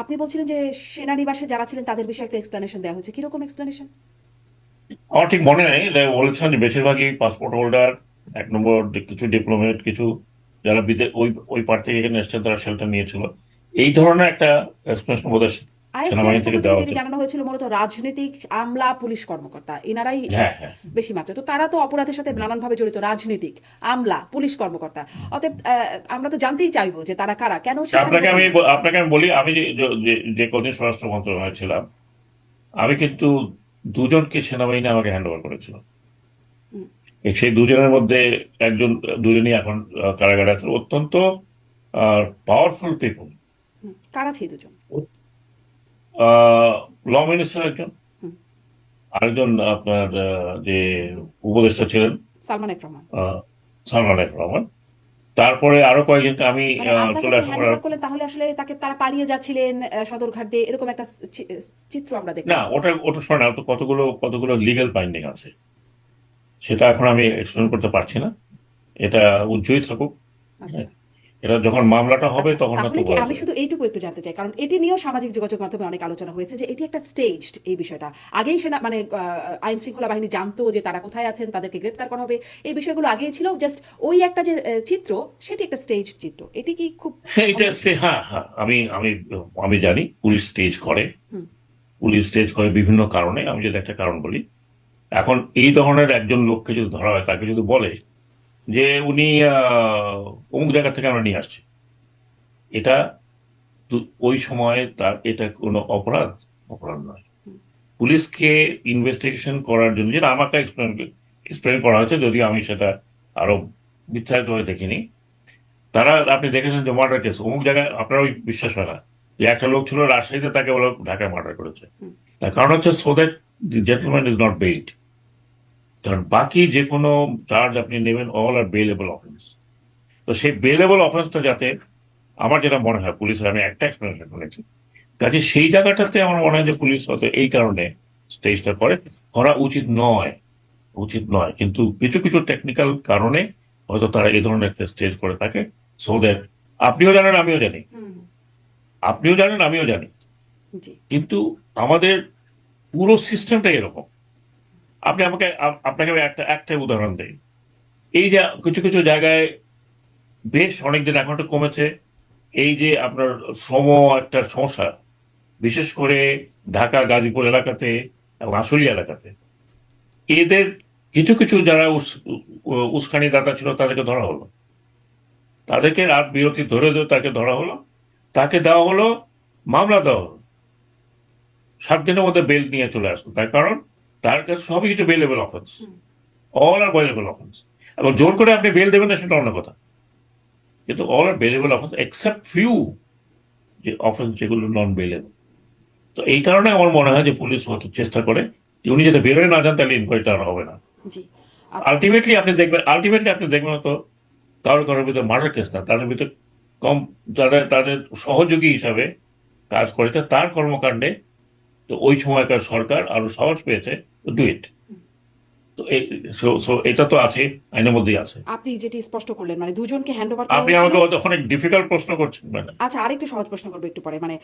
আপনি বলছিলেন যে সেনানিবাসে যারা ছিলেন, তাদের বিষয়ে একটা এক্সপ্লেনেশন দেওয়া হয়েছে। কীরকম এক্সপ্লেনেশন আমার ঠিক মনে নেই। বলেছেন যে বেশিরভাগই পাসপোর্ট হোল্ডার এক নম্বর কিছু ডিপ্লোমেট কিছু যারা বিদেশ ওই ওই পার থেকে এখানে এসছেন, তারা শেল্টার নিয়েছিল। এই ধরনের একটা এক্সপ্লেনেশন বোধ সেনাবাহিনী থেকে দেওয়া যেটি জানানো হয়েছিল মূলত রাজনৈতিক আমলা পুলিশ কর্মকর্তা এনারাই হ্যাঁ হ্যাঁ। বেশি মাত্রা। তো তারা তো অপরাধের সাথে নানানভাবে জড়িত রাজনীতিক আমলা পুলিশ কর্মকর্তা। অতএব আমরা তো জানতেই চাইব যে তারা কারা কেন আপনাকে আমি আপনাকে আমি বলি আমি যে- কদিন স্বরাষ্ট্র মন্ত্রণালয়ে ছিলাম আমি কিন্তু দুজনকে সেনাবাহিনী আমাকে হ্যান্ড ওভার করেছিল সেই দুজনের মধ্যে একজন দুজনই এখন কারাগারে আছেন। অত্যন্ত পাওয়ারফুল পিপল কারা ছিল দুজন? ল মিনিস্টার একজন। আরেকজন আপনার যে উপদেষ্টা ছিলেন। সালমান আহ, সালমান এফ রহমান। তারপরে আরও কয়েকজনকে আমি মানে চলে করলেন তাহলে আসলে তাকে তারা পালিয়ে যাচ্ছিলেন সদরঘাট দিয়ে এরকম একটা চিত্র আমরা দেখি না ওটা ওটা শোনে না তো কতগুলো কতগুলো লিগ্যাল বাইন্ডিং আছে? সেটা এখন আমি এক্সপ্লেন করতে পারছি না। এটা উজ্জ্বই থাকুক। আচ্ছা। এটা যখন মামলাটা হবে আচ্ছা, তখন তাহলে কি আমি শুধু এইটুকু একটু জানতে চাই? কারণ এটি নিয়েও সামাজিক যোগাযোগ মাধ্যমে অনেক আলোচনা হয়েছে যে এটি একটা স্টেজড এই বিষয়টা। আগেই সেনা মানে আইন শৃঙ্খলা বাহিনী জানতো যে তারা কোথায় আছেন তাদেরকে গ্রেপ্তার করা হবে। এই বিষয়গুলো আগেই ছিল জাস্ট ওই একটা যে চিত্র সেটি একটা স্টেজ চিত্র। এটি কি খুব হ্যাঁ এটা হ্যাঁ হ্যাঁ আমি আমি আমি জানি পুলিশ স্টেজ করে। পুলিশ স্টেজ করে বিভিন্ন কারণে আমি যদি একটা কারণ বলি। এখন এই ধরনের একজন লোককে যদি ধরা হয় তাকে যদি বলে যে উনি অমুক জায়গা থেকে আমরা নিয়ে আসছি। এটা ওই সময়ে তার এটা কোনো অপরাধ? অপরাধ নয়। পুলিশকে ইনভেস্টিগেশন করার জন্য যেটা আমাকে এক্সপ্লেন এক্সপ্লেন করা হয়েছে যদি আমি সেটা আরও বিস্তারিত ভাবে দেখিনি। তারা আপনি দেখেছেন যে মার্ডার কেস অমুক জায়গায় আপনার ওই বিশ্বাস হয় না। যে একটা লোক ছিল রাজশাহীতে তাকে বলে ঢাকায় মার্ডার করেছে। তার কারণ হচ্ছে so that gentleman is not bailed কারণ বাকি যে কোনো চার্জ আপনি নেবেন অল আর বেলেবল অফেন্স তো সেই বেলেবল অফেন্সটা যাতে আমার যেটা মনে হয় পুলিশের আমি একটা এক্সপ্লেনেশন শুনেছি কাজে সেই জায়গাটাতে আমার মনে হয় যে পুলিশ হয়তো এই কারণে স্টেজটা করে। করা উচিত নয় উচিত নয়। কিন্তু কিছু কিছু টেকনিক্যাল কারণে হয়তো তারা এই ধরনের একটা স্টেজ করে থাকে। সো দ্যাট আপনিও জানেন আমিও জানি। আপনিও জানেন আমিও জানি। কিন্তু আমাদের পুরো সিস্টেমটা এরকম। আপনি আমাকে আপনাকে আমি একটা একটাই উদাহরণ দেই। এই যে কিছু কিছু জায়গায় বেশ অনেকদিন এখন একটু কমেছে, এই যে আপনার শ্রম একটা সমস্যা, বিশেষ করে ঢাকা, গাজীপুর এলাকাতে এবং আশুলিয়া এলাকাতে। এদের কিছু কিছু যারা উস্কানি দাতা ছিল তাদেরকে ধরা হলো। তাদেরকে রাত বিরতি ধরে ধরে তাকে ধরা হলো। তাকে দেওয়া হলো, মামলা দেওয়া হলো। সাত দিনের মধ্যে বেল নিয়ে চলে আসলো। তার কারণ তার কাছে সবই কিছু bailable offence all are bailable offence এবং জোর করে আপনি বেল দেবেন না সেটা অন্য কথা। কিন্তু all are bailable offence except few যে অফেন্স যেগুলো নন বেলেবল তো এই কারণে আমার মনে হয় যে পুলিশ হয়তো চেষ্টা করে উনি যদি বেরোয় না যান তাহলে ইনকোয়ারিটা আর হবে না। জি। আচ্ছা, আলটিমেটলি আপনি দেখবেন আলটিমেটলি আপনি দেখবেন তো কারোর কারোর ভিতরে মার্ডার কেস না তাদের ভিতরে কম তাদের তাদের সহযোগী হিসাবে কাজ করেছে তার কর্মকাণ্ডে তো ওই সময়কার সরকার আরও সাহস পেয়েছে ডু ইট তো এটা তো আছে আইনের মধ্যেই আছে। আপনি যেটি স্পষ্ট করলেন মানে দুজনকে হ্যান্ড ওভার আপনি আমাকে অনেক ডিফিকাল্ট প্রশ্ন করছেন আচ্ছা আরেকটু সহজ প্রশ্ন করব একটু পরে মানে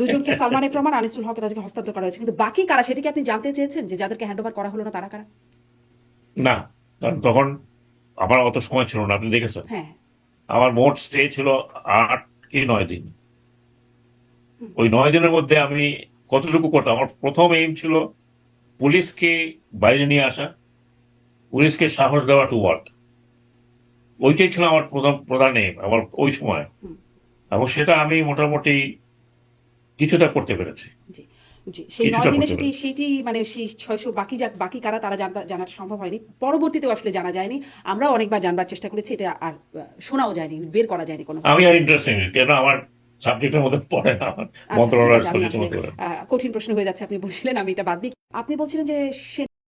দুজনকে সালমান এফ রহমান আনিসুল হক তাদেরকে হস্তান্তর করা হয়েছে কিন্তু বাকি কারা সেটি কি আপনি জানতে চেয়েছেন যে যাদেরকে হ্যান্ড ওভার করা হলো না তারা কারা? না কারণ তখন আমার অত সময় ছিল না আপনি দেখেছেন? হ্যাঁ। আমার মোট স্টে ছিল আট কি নয় দিন। ওই নয় দিনের মধ্যে আমি কতটুকু করতাম আমার প্রথম এইম ছিল পুলিশকে বাইরে নিয়ে আসা পুলিশকে সাহস দেওয়া টু ওয়ার্ক ওইটাই ছিল আমার প্রধান প্রধান এইম আমার ওই সময়। এবং সেটা আমি মোটামুটি কিছুটা করতে পেরেছি। সেই নয় দিনে সেটি সেটি মানে সেই ছয়শো বাকি যা বাকি কারা তারা জানাটা সম্ভব হয়নি। পরবর্তীতেও আসলে জানা যায়নি। আমরাও অনেকবার জানবার চেষ্টা করেছি এটা আর শোনাও যায়নি বের করা যায়নি কোনো। আমি আর ইন্টারেস্টিং কেন আমার সাবজেক্টের মধ্যে পড়ে না। আচ্ছা, মন্ত্রণালয়ের সাবজেক্টের মধ্যে কঠিন প্রশ্ন হয়ে যাচ্ছে আপনি বলছিলেন আমি এটা বাদ দিই। আপনি বলছিলেন যে